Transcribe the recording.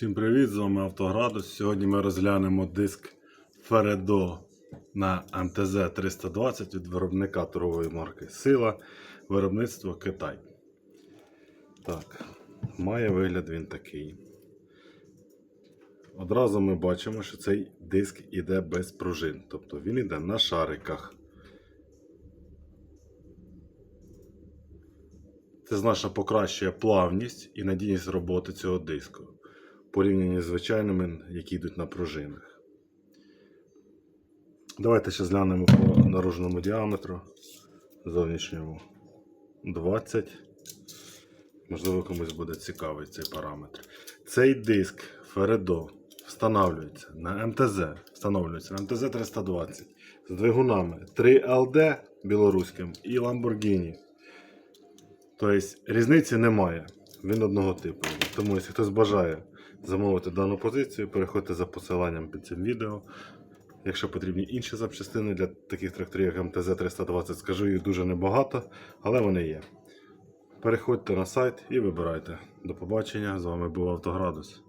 Всім привіт, з вами Автоградус. Сьогодні ми розглянемо диск Feredo на МТЗ 320 від виробника торгової марки Сила, виробництво Китай. Так, має вигляд він такий. Одразу ми бачимо, що цей диск іде без пружин, тобто він іде на шариках. Це значно покращує плавність і надійність роботи цього диску порівнянні з звичайними, які йдуть на пружинах. Давайте ще зглянемо по наружному діаметру зовнішньому 20. Можливо, комусь буде цікавий цей параметр. Цей диск Feredo встановлюється на МТЗ, встановлюється МТЗ 320 з двигунами 3LD білоруським і Lamborghini. Тобто різниці немає. Він одного типу. Тому, якщо хтось бажає замовити дану позицію, переходьте за посиланням під цим відео. Якщо потрібні інші запчастини для таких тракторів, як МТЗ 320, скажу їх дуже небагато, але вони є. Переходьте на сайт і вибирайте. До побачення. З вами був Автоградус.